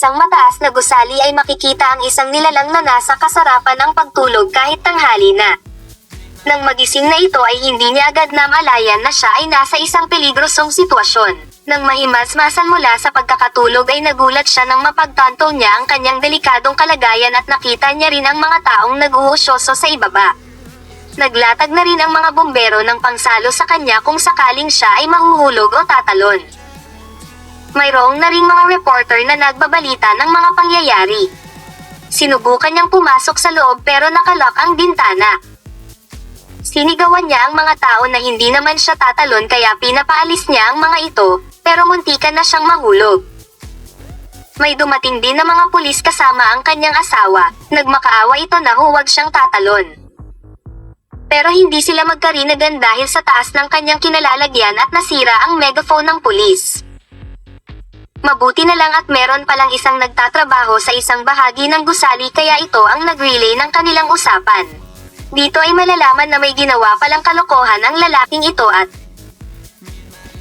isang mataas na gusali ay makikita ang isang nilalang na nasa kasarapan ng pagtulog kahit tanghali na. Nang magising na ito ay hindi niya agad namalayan na siya ay nasa isang peligrosong sitwasyon. Nang mahimasmasan mula sa pagkakatulog ay nagulat siya nang mapagtanto niya ang kanyang delikadong kalagayan at nakita niya rin ang mga taong nag-uusyoso sa ibaba. Naglatag na rin ang mga bombero ng pangsalo sa kanya kung sakaling siya ay mahuhulog o tatalon. Mayroong na ring mga reporter na nagbabalita ng mga pangyayari. Sinubukan niyang pumasok sa loob pero nakalock ang bintana. Sinigawan niya ang mga tao na hindi naman siya tatalon kaya pinapaalis niya ang mga ito, pero muntikan na siyang mahulog. May dumating din na mga pulis kasama ang kanyang asawa, nagmakaawa ito na huwag siyang tatalon. Pero hindi sila magkarinagan dahil sa taas ng kanyang kinalalagyan at nasira ang megaphone ng pulis. Mabuti na lang at meron palang isang nagtatrabaho sa isang bahagi ng gusali kaya ito ang nag-relay ng kanilang usapan. Dito ay malalaman na may ginawa palang kalokohan ang lalaking ito at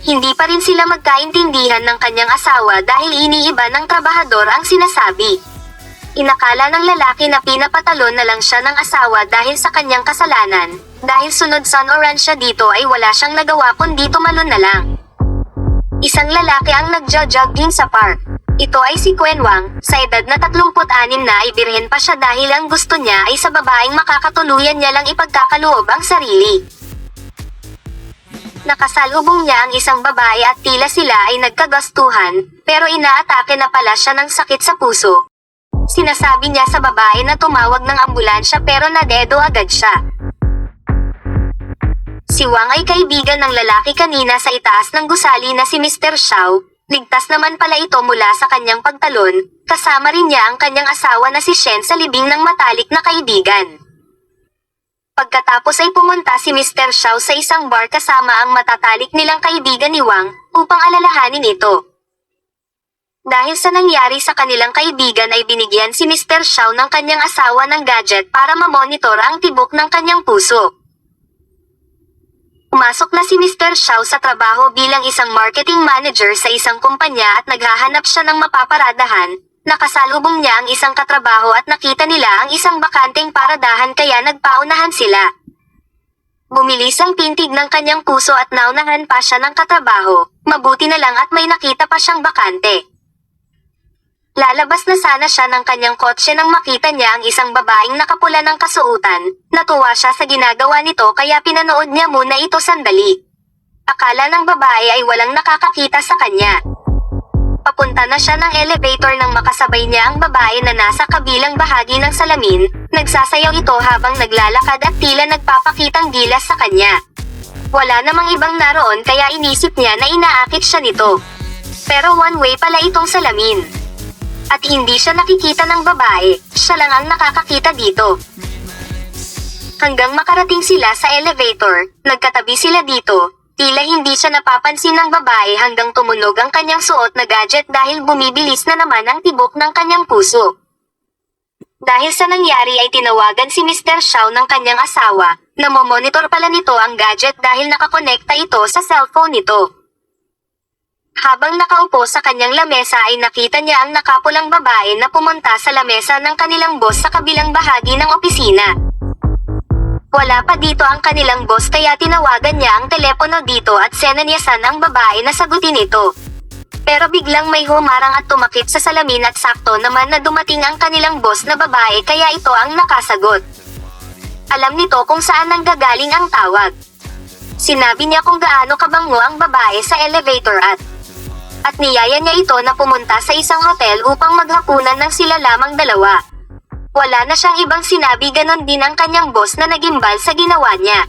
hindi pa rin sila magkaintindihan ng kanyang asawa dahil iniiba ng trabahador ang sinasabi. Inakala ng lalaki na pinapatalon na lang siya ng asawa dahil sa kanyang kasalanan, dahil sunod San Orange siya dito ay wala siyang nagawa kundi tumalon na lang. Isang lalaki ang nagjo-jogging sa park. Ito ay si Quen Wang, sa edad na 36 na ay birhen pa siya dahil ang gusto niya ay sa babaeng makakatuluyan niya lang ipagkakaloob ang sarili. Nakasalubong niya ang isang babae at tila sila ay nagkagastuhan, pero inaatake na pala siya ng sakit sa puso. Sinasabi niya sa babae na tumawag ng ambulansya pero nadedo agad siya. Si Wang ay kaibigan ng lalaki kanina sa itaas ng gusali na si Mr. Xiao, ligtas naman pala ito mula sa kanyang pagtalon, kasama rin niya ang kanyang asawa na si Shen sa libing ng matalik na kaibigan. Pagkatapos ay pumunta si Mr. Xiao sa isang bar kasama ang matatalik nilang kaibigan ni Wang, upang alalahanin ito. Dahil sa nangyari sa kanilang kaibigan ay binigyan si Mr. Xiao ng kanyang asawa ng gadget para mamonitor ang tibok ng kanyang puso. Pumasok na si Mr. Xiao sa trabaho bilang isang marketing manager sa isang kumpanya at naghahanap siya ng mapaparadahan. Nakasalubong niya ang isang katrabaho at nakita nila ang isang bakanteng paradahan kaya nagpaunahan sila. Bumilis ang pintig ng kanyang puso at naunahan pa siya ng katrabaho. Mabuti na lang at may nakita pa siyang bakante. Lalabas na sana siya ng kanyang kotse nang makita niya ang isang babaeng nakapula ng kasuutan. Natuwa siya sa ginagawa nito kaya pinanood niya muna ito sandali. Akala ng babae ay walang nakakakita sa kanya. Papunta na siya ng elevator nang makasabay niya ang babae na nasa kabilang bahagi ng salamin. Nagsasayaw ito habang naglalakad at tila nagpapakitang gilas sa kanya. Wala namang ibang naroon kaya inisip niya na inaakit siya nito. Pero one way pala itong salamin. At hindi siya nakikita ng babae, siya lang ang nakakakita dito. Hanggang makarating sila sa elevator, nagkatabi sila dito, tila hindi siya napapansin ng babae hanggang tumunog ang kanyang suot na gadget dahil bumibilis na naman ang tibok ng kanyang puso. Dahil sa nangyari ay tinawagan si Mr. Xiao ng kanyang asawa, na monitor pala nito ang gadget dahil nakakonekta ito sa cellphone nito. Habang nakaupo sa kanyang lamesa ay nakita niya ang nakapulang babae na pumunta sa lamesa ng kanilang boss sa kabilang bahagi ng opisina. Wala pa dito ang kanilang boss kaya tinawagan niya ang telepono dito at senanyasan ang babae na sagutin ito. Pero biglang may humarang at tumakip sa salamin at sakto naman na dumating ang kanilang boss na babae kaya ito ang nakasagot. Alam nito kung saan nanggagaling ang tawag. Sinabi niya kung gaano kabango ang babae sa elevator at at niyaya niya ito na pumunta sa isang hotel upang maghapunan ng sila lamang dalawa. Wala na siyang ibang sinabi ganon din ang kanyang boss na nagimbal sa ginawa niya.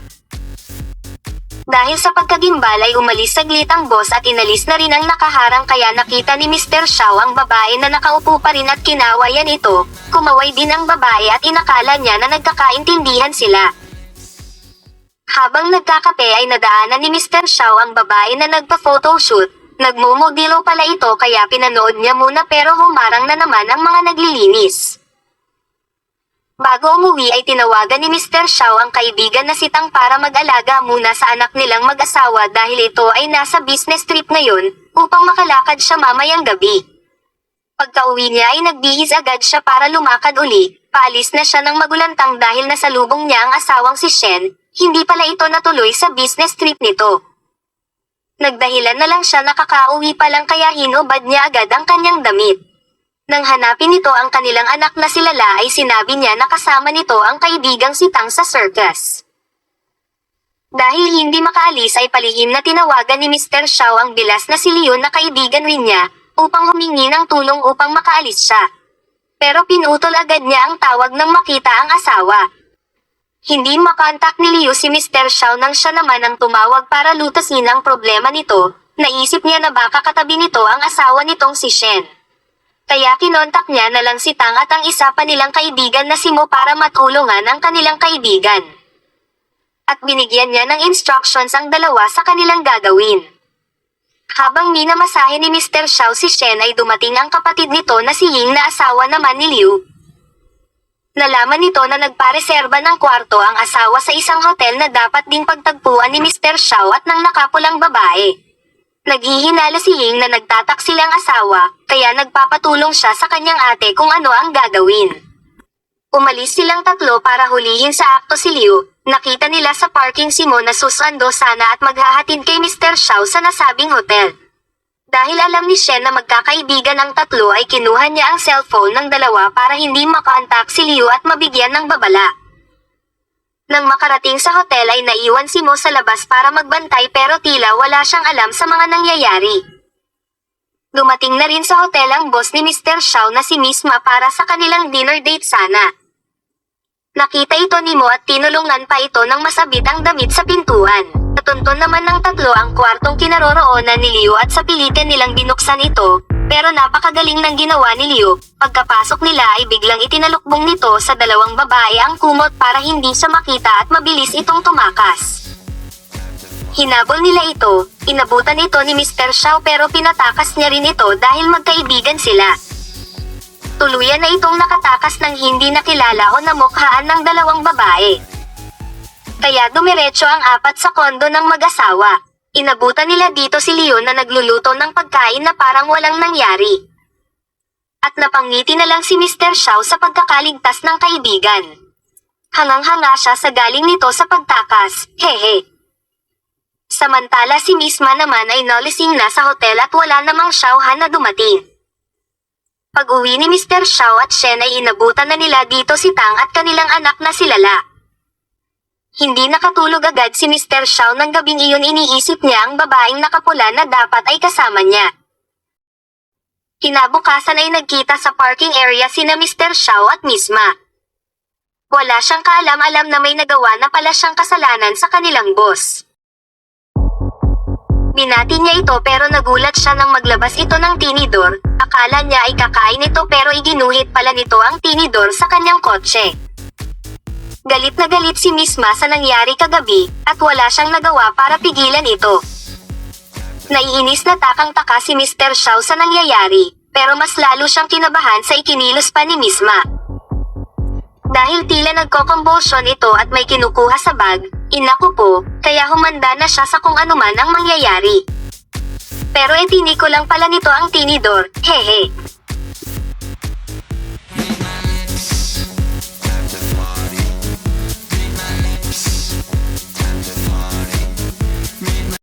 Dahil sa pagkagimbal ay umalis saglit ang boss at inalis na rin ang nakaharang kaya nakita ni Mr. Xiao ang babae na nakaupo pa rin at kinawayan ito, kumaway din ang babae at inakala niya na nagkakaintindihan sila. Habang nagkakape ay nadaanan ni Mr. Xiao ang babae na nagpa-photoshoot, Nagmumodelo pala ito kaya pinanood niya muna pero humarang na naman ang mga naglilinis. Bago umuwi ay tinawagan ni Mr. Xiao ang kaibigan na si Tang para mag-alaga muna sa anak nilang mag-asawa dahil ito ay nasa business trip ngayon upang makalakad siya mamayang gabi. Pagka-uwi niya ay nagbihis agad siya para lumakad uli, paalis na siya ng magulantang dahil nasalubong niya ang asawang si Shen, hindi pala ito natuloy sa business trip nito. Nagdahilan na lang siya nakakauwi pa lang kaya hinubad niya agad ang kanyang damit. Nang hanapin nito ang kanilang anak na si Lala ay sinabi niya na kasama nito ang kaibigang si Tang sa circus. Dahil hindi makaalis ay palihim na tinawagan ni Mr. Xiao ang bilas na si Leon na kaibigan rin niya, upang humingi ng tulong upang makaalis siya. Pero pinutol agad niya ang tawag nang makita ang asawa. Hindi makontak ni Leo si Mr. Xiao nang siya naman ang tumawag para lutasin ang problema nito, naisip niya na baka katabi nito ang asawa nitong si Shen. Kaya kinontak niya na lang si Tang at ang isa pa nilang kaibigan na si Mo para matulungan ang kanilang kaibigan. At binigyan niya ng instructions ang dalawa sa kanilang gagawin. Habang minamasahe ni Mr. Xiao si Shen ay dumating ang kapatid nito na si Ying na asawa naman ni Liu. Nalaman nito na nagpareserba ng kwarto ang asawa sa isang hotel na dapat ding pagtagpuan ni Mr. Xiao at ng nakapulang babae. Naghihinala si Ying na nagtatak silang asawa, kaya nagpapatulong siya sa kanyang ate kung ano ang gagawin. Umalis silang tatlo para hulihin sa akto si Liu, nakita nila sa parking si Mo na susando sana at maghahatid kay Mr. Xiao sa nasabing hotel. Dahil alam ni Shen na magkakaibigan ang tatlo ay kinuha niya ang cellphone ng dalawa para hindi makontak si Liu at mabigyan ng babala. Nang makarating sa hotel ay naiwan si Mo sa labas para magbantay pero tila wala siyang alam sa mga nangyayari. Dumating na rin sa hotel ang boss ni Mr. Xiao na si Miss Ma para sa kanilang dinner date sana. Nakita ito ni Mo at tinulungan pa ito ng masabit ang damit sa pintuan. Natunton naman ng tatlo ang kwartong kinaroroonan ni Liu at sa pilitan nilang binuksan ito, pero napakagaling ng ginawa ni Liu. Pagkapasok nila ay biglang itinalukbong nito sa dalawang babae ang kumot para hindi siya makita at mabilis itong tumakas. Hinabol nila ito, inabutan ito ni Mr. Xiao pero pinatakas niya rin ito dahil magkaibigan sila. Tuluyan na itong nakatakas ng hindi nakilala o namukhaan ng dalawang babae. Kaya dumiretso ang apat sa kondo ng mag-asawa. Inabutan nila dito si Leon na nagluluto ng pagkain na parang walang nangyari. At napangiti na lang si Mr. Xiao sa pagkakaligtas ng kaibigan. Hangang-hanga siya sa galing nito sa pagtakas, hehe. Samantala si Miss Ma naman ay nolising na sa hotel at wala namang Xiaohan na dumating. Pag uwi ni Mr. Xiao at Shen ay inabutan na nila dito si Tang at kanilang anak na si Lala. Hindi nakatulog agad si Mr. Xiao ng gabing iyon iniisip niya ang babaeng nakapula na dapat ay kasama niya. Kinabukasan ay nagkita sa parking area sina Mr. Xiao at Miss. Wala siyang kaalam-alam na may nagawa na pala siyang kasalanan sa kanilang boss. Binati niya ito pero nagulat siya nang maglabas ito ng tinidor, akala niya ay kakain ito pero iginuhit pala nito ang tinidor sa kanyang kotse. Galit na galit si Miss Ma sa nangyari kagabi, at wala siyang nagawa para pigilan ito. Naiinis na takang-taka si Mr. Xiao sa nangyayari, pero mas lalo siyang kinabahan sa ikinilos pa ni Miss Ma. Dahil tila nagko-convulsion ito at may kinukuha sa bag, inaku po, kaya humanda na siya sa kung anuman ang mangyayari. Pero etini ko lang pala nito ang tinidor, hehe.